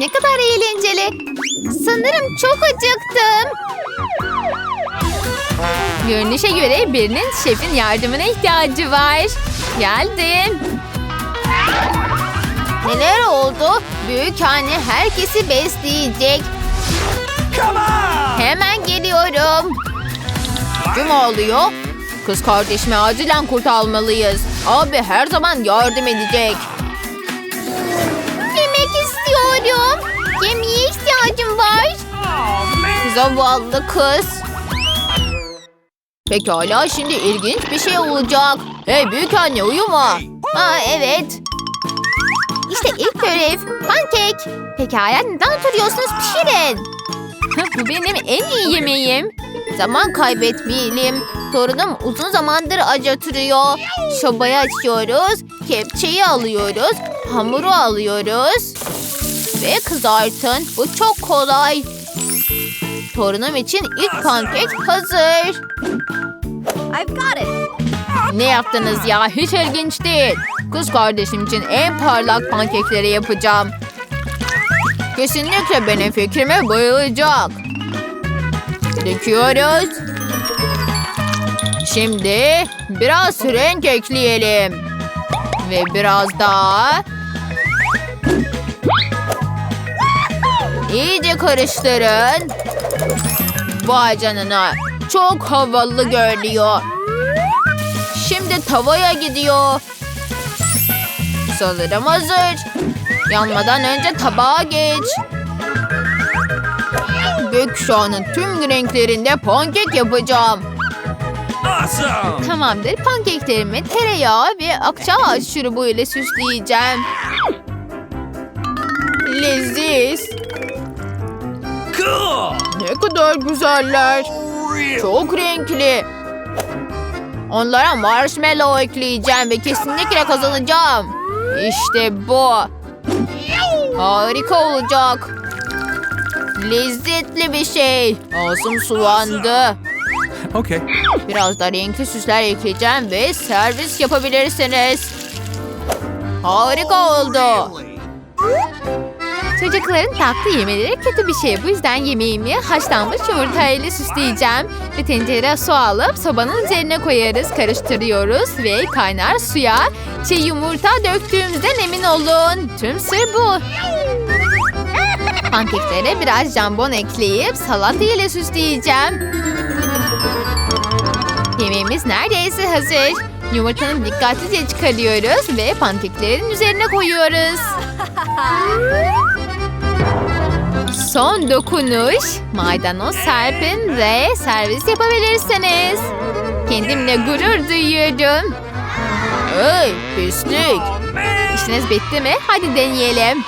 ne kadar eğlenceli. Sanırım çok acıktım. Görünüşe göre birinin şefin yardımına ihtiyacı var. Geldim. Neler oldu? Büyük anne herkesi besleyecek. Hemen geliyorum. Kim oluyor? Kız kardeşimi acilen kurtarmalıyız. Abi her zaman yardım edecek. İstiyorum. Yemeğe ihtiyacım var. Zavallı kız. Pekala şimdi ilginç bir şey olacak. Hey büyük anne uyuma. Aa evet. İşte ilk görev. Pankek. Pekala neden oturuyorsunuz pişirin. Bu benim en iyi yemeğim. Zaman kaybetmeyelim. Torunum uzun zamandır acıtırıyor. Şobayı açıyoruz. Kepçeyi alıyoruz. Hamuru alıyoruz. Ve kızartın. Bu çok kolay. Torunum için ilk pankek hazır. I've got it. Ne yaptınız ya? Hiç ilginç değil. Kız kardeşim için en parlak pankekleri yapacağım. Kesinlikle benim fikrime bayılacak. Döküyoruz. Şimdi biraz renk ekleyelim. Ve biraz daha. İyice karıştırın. Vay canına. Çok havalı görünüyor. Şimdi tavaya gidiyor. Sanırım hazır. Yanmadan önce tabağa geç. Gökkuşağının tüm renklerinde pankek yapacağım. Awesome! Tamamdır. Pankeklerimi tereyağı ve akçaağaç şurubu ile süsleyeceğim. Leziz. Ne kadar güzeller. Çok renkli. Onlara marshmallow ekleyeceğim ve kesinlikle kazanacağım. İşte bu. Harika olacak. Lezzetli bir şey. Ağzım sulandı. Okay. Biraz da renkli süsler ekleyeceğim ve servis yapabilirsiniz. Harika oldu. Çocukların tatlı yemeleri kötü bir şey. Bu yüzden yemeğimi haşlanmış yumurtayla süsleyeceğim. Ve tencereye su alıp sobanın üzerine koyarız. Karıştırıyoruz ve kaynar suya çiğ yumurta döktüğümüzden emin olun. Tüm sır bu. Pankeklere biraz jambon ekleyip salata ile süsleyeceğim. Yemeğimiz neredeyse hazır. Yumurtanı dikkatlice çıkarıyoruz ve pankeklerin üzerine koyuyoruz. Son dokunuş. Maydanoz serpin ve servis yapabilirsiniz. Kendimle gurur duyuyorum. Hey pislik. İşiniz bitti mi? Hadi deneyelim.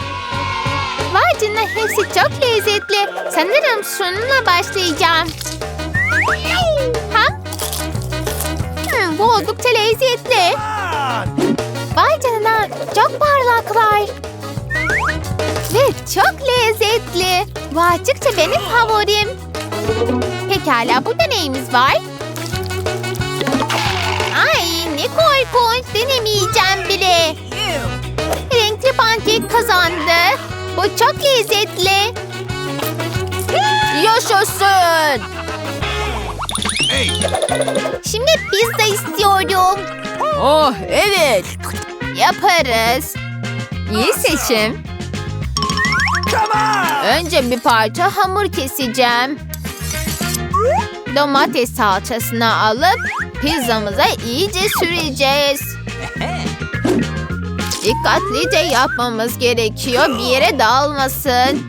Vay canına hepsi çok lezzetli. Sanırım şununla başlayacağım. Ha? Hmm, bu oldukça lezzetli. Vay canına çok parlaklar. Ve çok lezzetli. Bu açıkça benim favorim. Pekala burada neyimiz var? Ay ne korkunç denemeyeceğim bile. Renkli pankek kazandı. Bu çok lezzetli. Yaşasın. Hey! Şimdi pizza istiyorum. Oh evet. Yaparız. İyi seçim. Önce bir parça hamur keseceğim. Domates salçasını alıp pizzamıza iyice süreceğiz. Dikkatlice yapmamız gerekiyor bir yere dağılmasın.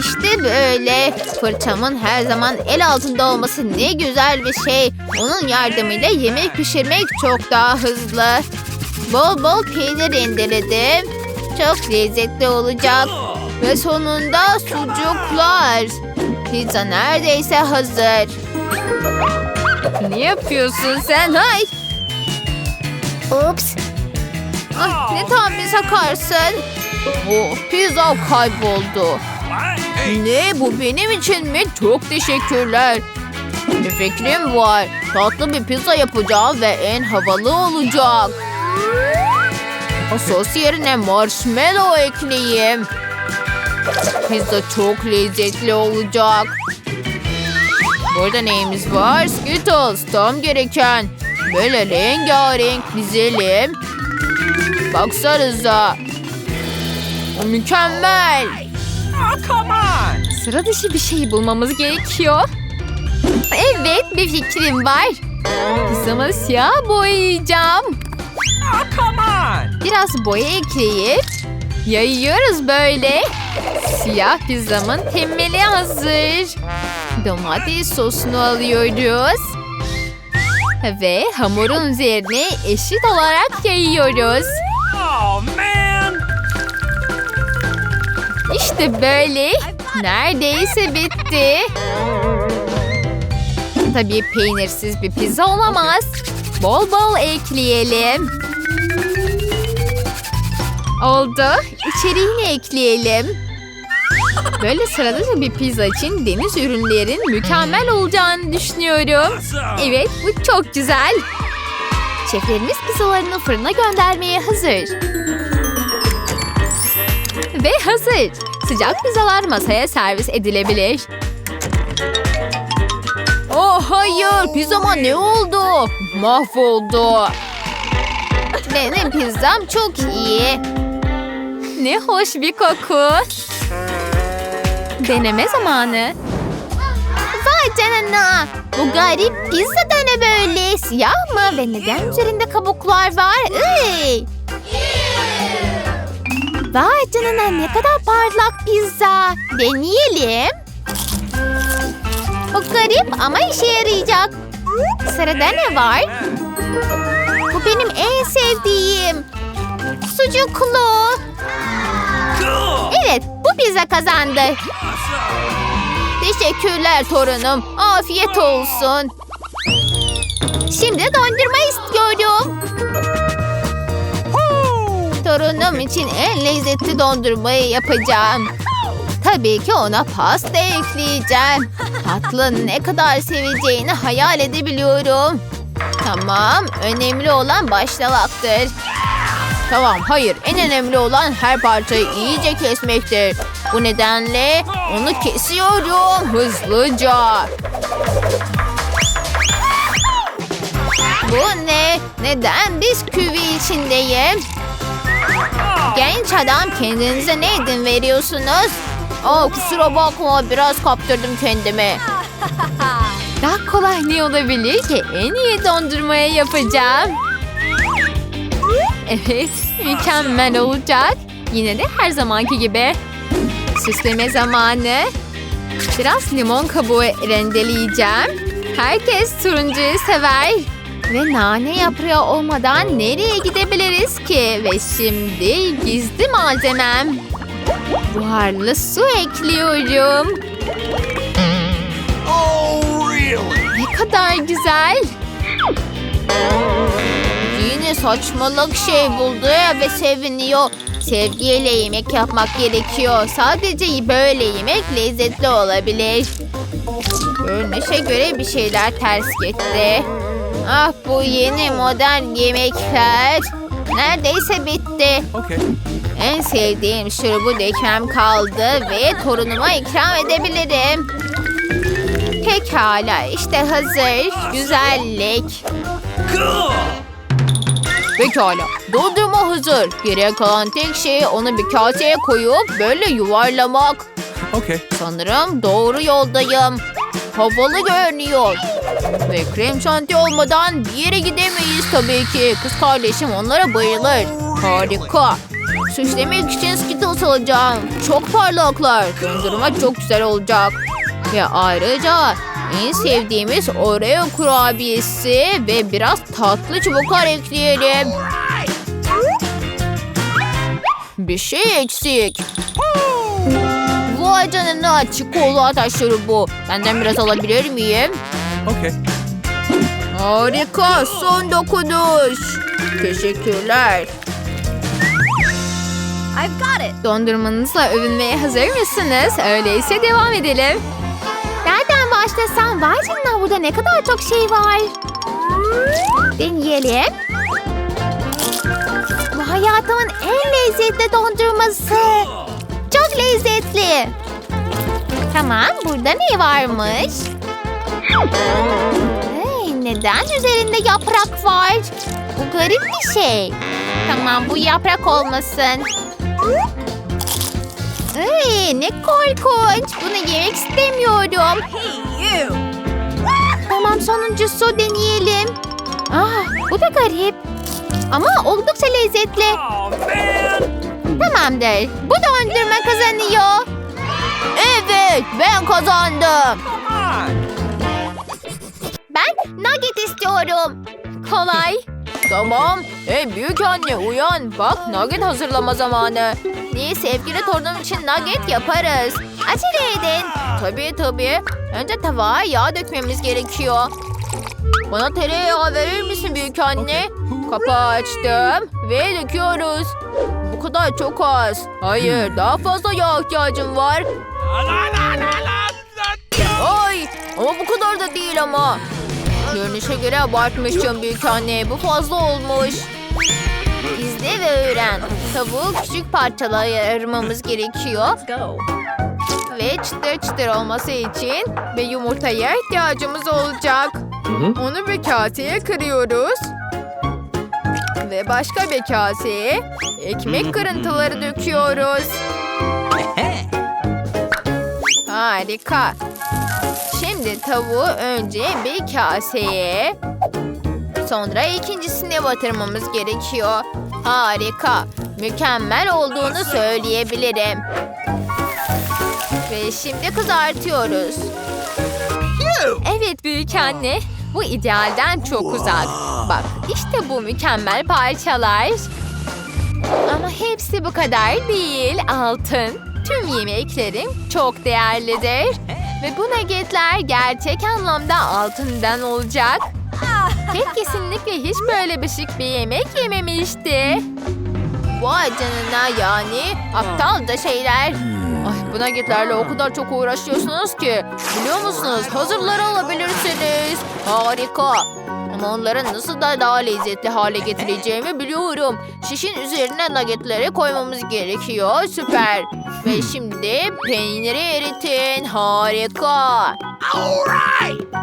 İşte böyle. Fırçamın her zaman el altında olması ne güzel bir şey. Onun yardımıyla yemek pişirmek çok daha hızlı. Bol bol peynir rendeledim. Çok lezzetli olacak. Ve sonunda sucuklar. Pizza neredeyse hazır. Ne yapıyorsun sen? Ay. Ups. Ay, ne tam bir sakarsın. Oh, pizza kayboldu. Ne bu benim için mi? Çok teşekkürler. Bir fikrim var. Tatlı bir pizza yapacağım ve en havalı olacak. Sos yerine marshmallow ekleyeyim. Pizza çok lezzetli olacak. Burada neyimiz var? Skittles. Tam gereken. Böyle rengarenk dizelim. Baksanıza. O mükemmel. Sıra dışı bir şey bulmamız gerekiyor. Evet bir fikrim var. Pizzamı siyah boyayacağım. Biraz boya ekleyip yayıyoruz böyle. Siyah pizzamın temeli hazır. Domates sosunu alıyoruz. Ve hamurun üzerine eşit olarak yayıyoruz. Oh man! İşte böyle. Neredeyse bitti. Tabii peynirsiz bir pizza olamaz. Bol bol ekleyelim. Oldu. İçeriğini ekleyelim. Böyle sıradıca bir pizza için deniz ürünlerin mükemmel olacağını düşünüyorum. Evet, bu çok güzel. Şeflerimiz pizzalarını fırına göndermeye hazır. Ve hazır. Sıcak pizzalar masaya servis edilebilir. Oh hayır, pizzama ne oldu? Mahvoldu. Benim pizzam çok iyi. Ne hoş bir koku. Deneme zamanı. Vay canına. Bu garip pizza da ne böyle? Siyah mı? Ve neden üzerinde kabuklar var? Iy. Vay canına ne kadar parlak pizza. Deneyelim. Bu garip ama işe yarayacak. Sırada ne var? Bu benim en sevdiğim. Sucuklu. Evet bu pizza kazandı. Teşekkürler torunum. Afiyet olsun. Şimdi dondurma istiyorum. Torunum için en lezzetli dondurmayı yapacağım. Tabii ki ona pasta ekleyeceğim. Tatlı ne kadar seveceğini hayal edebiliyorum. Tamam, önemli olan başlamaktır. Tamam, hayır. En önemli olan her parçayı iyice kesmektir. Bu nedenle onu kesiyorum hızlıca. Bu ne? Neden bisküvi içindeyim? Genç adam kendinize ne edin veriyorsunuz? Aa, kusura bakma biraz kaptırdım kendimi. Daha kolay ne olabilir ki? En iyi dondurmayı yapacağım. Evet, mükemmel olacak. Yine de her zamanki gibi. Süsleme zamanı. Biraz limon kabuğu rendeleyeceğim. Herkes turuncuyu sever. Ve nane yaprağı olmadan nereye gidebiliriz ki? Ve şimdi gizli malzemem. Buharlı su ekliyorum. Saçmalık şey buldu ve seviniyor. Sevgiyle yemek yapmak gerekiyor. Sadece böyle yemek lezzetli olabilir. Görünüşe göre bir şeyler ters gitti. Ah bu yeni modern yemekler. Neredeyse bitti. Okay. En sevdiğim şurubu dökmem kaldı ve torunuma ikram edebilirim. Pekala işte hazır. Güzellik. Cool! Pekala. Dondurma hazır. Geriye kalan tek şey onu bir kaseye koyup böyle yuvarlamak. Okay. Sanırım doğru yoldayım. Havalı görünüyor. Ve krem şanti olmadan bir yere gidemeyiz tabii ki. Kız kardeşim onlara bayılır. Harika. Süslemek için Skittles alacağım. Çok parlaklar. Dondurma çok güzel olacak. Ve ayrıca en sevdiğimiz Oreo kurabiyesi ve biraz tatlı çubuklar ekleyelim. Bir şey eksik. Vay canına çikolata şurubu. Benden biraz alabilir miyim? Okay. Harika son dokunuş. Teşekkürler. I've got it. Dondurmanızla övünmeye hazır mısınız? Öyleyse devam edelim. Başlasam? Vay canına burada ne kadar çok şey var. Deneyelim. Hayatımın en lezzetli dondurması. Çok lezzetli. Tamam, burada ne varmış? Hey, neden üzerinde yaprak var? Bu garip bir şey. Tamam, bu yaprak olmasın. Ay, ne korkunç. Bunu yemek istemiyorum. Tamam sonuncusu deneyelim. Ah, bu da garip. Ama oldukça lezzetli. Tamamdır. Bu dondurma kazanıyor. Evet, ben kazandım. Ben nugget istiyorum. Kolay. Tamam. Hey büyük anne uyan. Bak nugget hazırlama zamanı. Niye sevgili torunum için nugget yaparız. Acele edin. Tabii tabii. Önce tavaya yağ dökmemiz gerekiyor. Bana tereyağı verir misin büyük anne? Kapağı açtım ve döküyoruz. Bu kadar çok az. Hayır daha fazla yağ ihtiyacım var. Ay ama bu kadar da değil ama. Görünüşe göre abartmışım büyük anne. Bu fazla olmuş. İzle ve öğren. Tavuğu küçük parçalara ayırmamız gerekiyor. Ve çıtır çıtır olması için ve yumurtaya ihtiyacımız olacak. Onu bir kaseye kırıyoruz. Ve başka bir kaseye ekmek kırıntıları döküyoruz. Harika. Şimdi tavuğu önce bir kaseye, sonra ikincisine batırmamız gerekiyor. Harika. Mükemmel olduğunu söyleyebilirim. Ve şimdi kızartıyoruz. Evet büyük anne. Bu idealden çok uzak. Bak işte bu mükemmel parçalar. Ama hepsi bu kadar değil altın. Tüm yemeklerim çok değerlidir. Ve bu nuggetler gerçek anlamda altından olacak. Ted kesinlikle hiç böyle bir şık bir yemek yememişti. Vay canına yani aptalca şeyler. Ay bu nuggetlerle o kadar çok uğraşıyorsunuz ki. Biliyor musunuz hazırları alabilirsiniz. Harika. Ama onları nasıl da daha lezzetli hale getireceğimi biliyorum. Şişin üzerine nuggetleri koymamız gerekiyor. Süper. Ve şimdi peyniri eritin. Harika.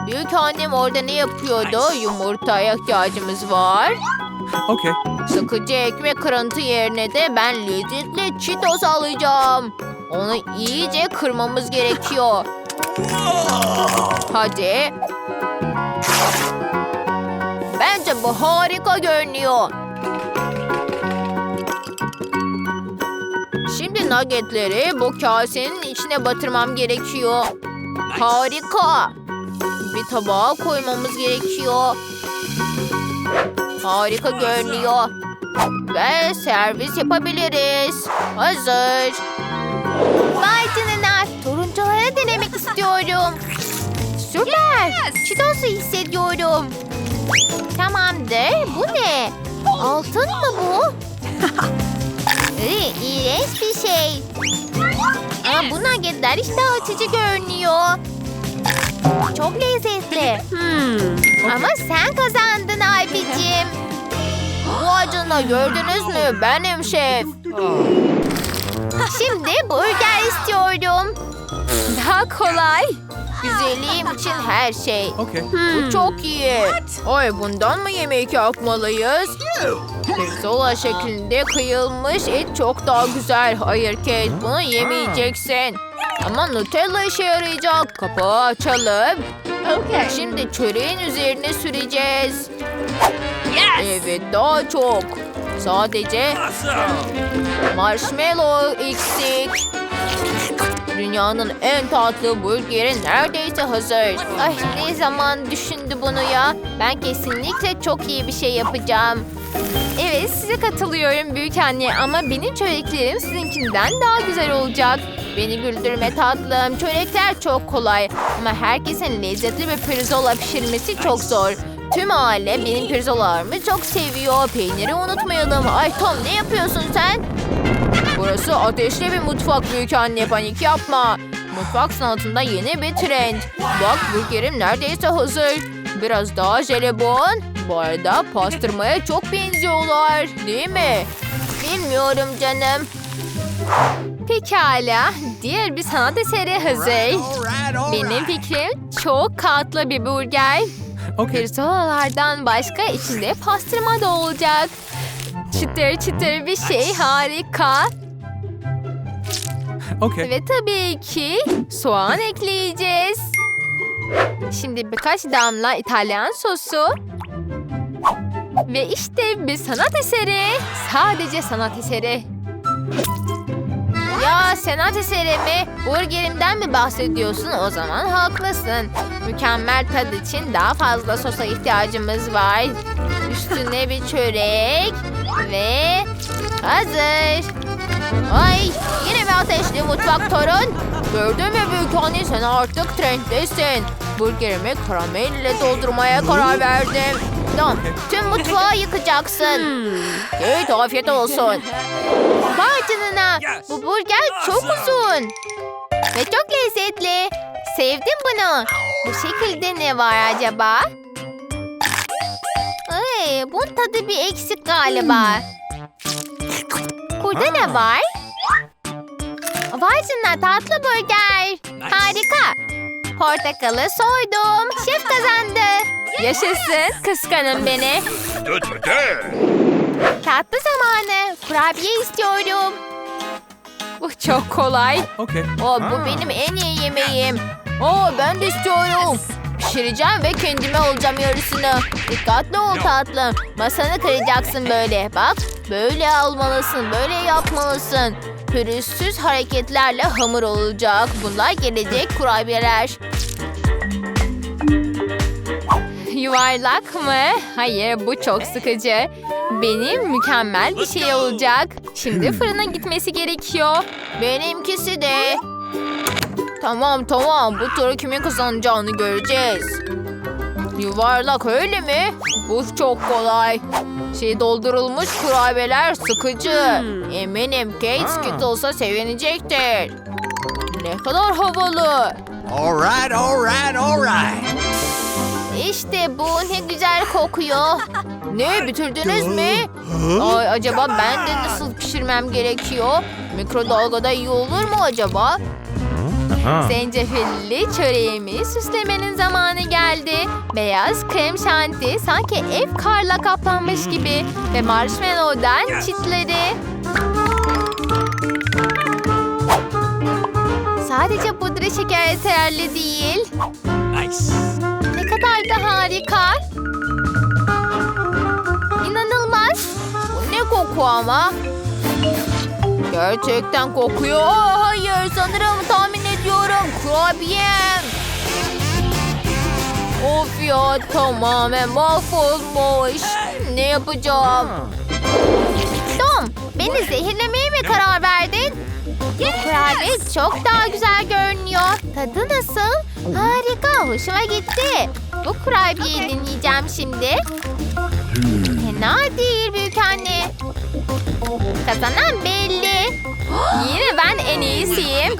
Büyük annem orada ne yapıyordu? Yumurtaya ihtiyacımız var. Okay. Sıkıcı ekmek kırıntı yerine de ben lezzetli Cheetos alacağım. Onu iyice kırmamız gerekiyor. Hadi. Harika görünüyor. Şimdi nuggetleri bu kasenin içine batırmam gerekiyor. Harika. Bir tabağa koymamız gerekiyor. Harika görünüyor. Ve servis yapabiliriz. Hazır. Vay canına. Turuncuları denemek istiyorum. Süper. Çitos'u hissediyorum. Tamamdır. Bu ne? Altın mı bu? Iy, İğrenç bir şey. Ama bu nuggetler işte açıcı görünüyor. Çok lezzetli. Ama sen kazandın abicim. Vay canına gördünüz mü? Benim şef. Şimdi burger istiyorum. Daha kolay. Güzelliğim için her şey. Okay. Bu çok iyi. Ay bundan mı yemek yapmalıyız? Pirzola şeklinde kıyılmış et çok daha güzel. Hayır Kate bunu yemeyeceksin. Ama Nutella işe yarayacak. Kapağı açalım. Okay. Şimdi çöreğin üzerine süreceğiz. Yes! Evet daha çok. Sadece Awesome! marshmallow eksik. Dünyanın en tatlı burgeri neredeyse hazır. Ay ne zaman düşündü bunu ya? Ben kesinlikle çok iyi bir şey yapacağım. Evet size katılıyorum büyük anne ama benim çöreklerim sizinkinden daha güzel olacak. Beni güldürme tatlım. Çörekler çok kolay ama herkesin lezzetli bir pirzola pişirmesi çok zor. Tüm aile benim pirzolalarımı çok seviyor. Peyniri unutmayalım. Ay Tom ne yapıyorsun sen? Burası ateşli bir mutfak büyük anne panik yapma. Mutfak sanatında yeni bir trend. Bak burgerim neredeyse hazır. Biraz daha jelibon. Bu arada pastırmaya çok benziyorlar değil mi? Bilmiyorum canım. Pekala. Diğer bir sanat eseri hazır. Benim fikrim çok katlı bir burger. Okay. Pirzolalardan başka içinde pastırma da olacak. Çıtır çıtır bir şey harika. Okay. Ve tabii ki soğan ekleyeceğiz. Şimdi birkaç damla İtalyan sosu. Ve işte bir sanat eseri. Sadece sanat eseri. Ya sanat eseri mi? Burgerimden mi bahsediyorsun? O zaman haklısın. Mükemmel tad için daha fazla sosa ihtiyacımız var. Üstüne bir çörek ve hazır. Ay yine ateşli mutfak torun? Gördün mü büyük anne sen artık trenddesin. Burgerimi karamel ile doldurmaya karar verdim. Tamam tüm mutfağı yıkacaksın. Evet afiyet olsun. Vay canına bu burger çok uzun. Ve çok lezzetli. Sevdim bunu. Bu şekilde ne var acaba? Ay, bunun tadı bir eksik galiba. Burada ne var? Canına tatlı burger. Harika. Portakalı soydum. Şef kazandı. Yaşasın. Kıskanın beni. Tatlı zamanı. Kurabiye istiyorum. Bu çok kolay. Okay. O bu benim en iyi yemeğim. Oo ben de istiyorum. Pişireceğim ve kendime alacağım yarısını. Dikkatli ol tatlım. Masanı kıracaksın böyle. Bak böyle almalısın, böyle yapmalısın. Pürüzsüz hareketlerle hamur olacak. Bunlar gelecek kurabiyeler. Yuvarlak mı? Hayır bu çok sıkıcı. Benim mükemmel bir şey olacak. Şimdi fırına gitmesi gerekiyor. Benimkisi de. Tamam tamam bu turu kimin kazanacağını göreceğiz. Yuvarlak öyle mi? Bu çok kolay. Şey doldurulmuş kurabiyeler sıkıcı. Eminim Kate Skittles'a sevinecektir. Ne kadar havalı. All right, all right, all right. İşte bu ne güzel kokuyor. Ne bitirdiniz mi? Ay acaba ben de nasıl pişirmem gerekiyor? Mikrodalgada iyi olur mu acaba? Zencefilli çöreğimi süslemenin zamanı geldi. Beyaz krem şanti sanki ev karla kaplanmış gibi ve marshmallow'dan çitleri. Sadece pudra şeker yeterli değil. Nice. Ne kadar da harika. İnanılmaz. Bu ne koku ama? Gerçekten kokuyor. Hayır ediyorum. Kurabiyem. Of ya tamamen mahvolmuş. Ne yapacağım? Tom beni zehirlemeye mi karar verdin? Bu kurabiye çok daha güzel görünüyor. Tadı nasıl? Harika, hoşuma gitti. Bu kurabiyeyi deneyeceğim şimdi. Fena değil büyük anne. Kazanan belli. Yine ben en iyisiyim.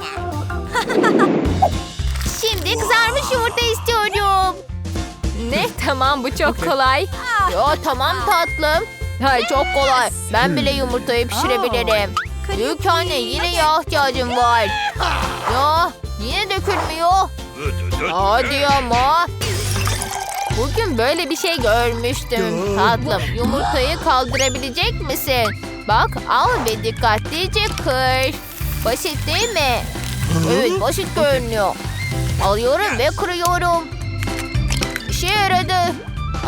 Şimdi kızarmış yumurta istiyorum. Ne? Tamam bu çok kolay. Ya tamam tatlım. Hayır çok kolay. Ben bile yumurtayı pişirebilirim. Büyük anne yine yağ ihtiyacım var. Ya yine dökülmüyor. Hadi ama. Bugün böyle bir şey görmüştüm. Tatlım yumurtayı kaldırabilecek misin? Bak al ve dikkatlice kır. Basit değil mi? Evet basit görünüyor. Alıyorum ve kırıyorum. İşe yaradı.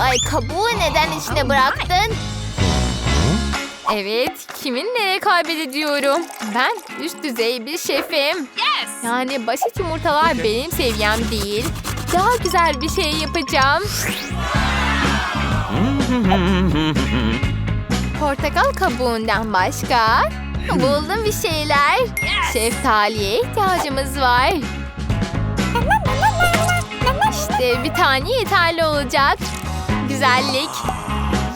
Ay kabuğu neden içine bıraktın? Evet, kiminle kaybediyorum? Ben üst düzey bir şefim. Yani basit yumurtalar benim seviyem değil. Daha güzel bir şey yapacağım. Portakal kabuğundan başka buldum bir şeyler. Şeftaliye ihtiyacımız var. İşte bir tane yeterli olacak. Güzellik.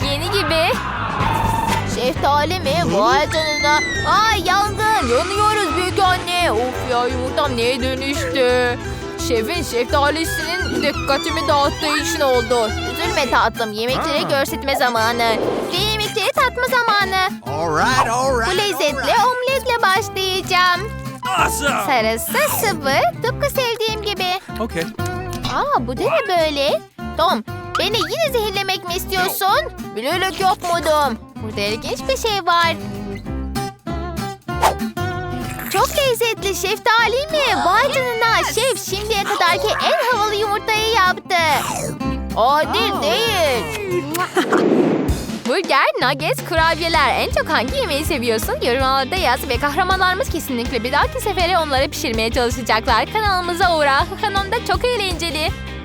Yeni gibi. Şeftali mi? Vay canına. Ay yangın. Yanıyoruz büyük anne. Of ya yumurtam neye dönüştü? Şefin şeftalisinin dikkatimi dağıttığı için oldu. Üzülme tatlım. Yemekleri görsetme zamanı. Ve yemekleri tatma zamanı. All right, all Bu Awesome. Sarısı sıvı, tıpkı sevdiğim gibi. Okay. Aa bu da ne böyle? Tom, beni yine zehirlemek mi istiyorsun? Bilerek yapmadım. Burada ilginç bir şey var. Çok lezzetli şeftali mi? Vay canına şef şimdiye kadarki en havalı yumurtayı yaptı. Adil değil. Burger, nuggets, kurabiyeler. En çok hangi yemeği seviyorsun? Yorumlarda yaz ve kahramanlarımız kesinlikle bir dahaki sefere onları pişirmeye çalışacaklar. Kanalımıza uğra. Kanalımda çok eğlenceli.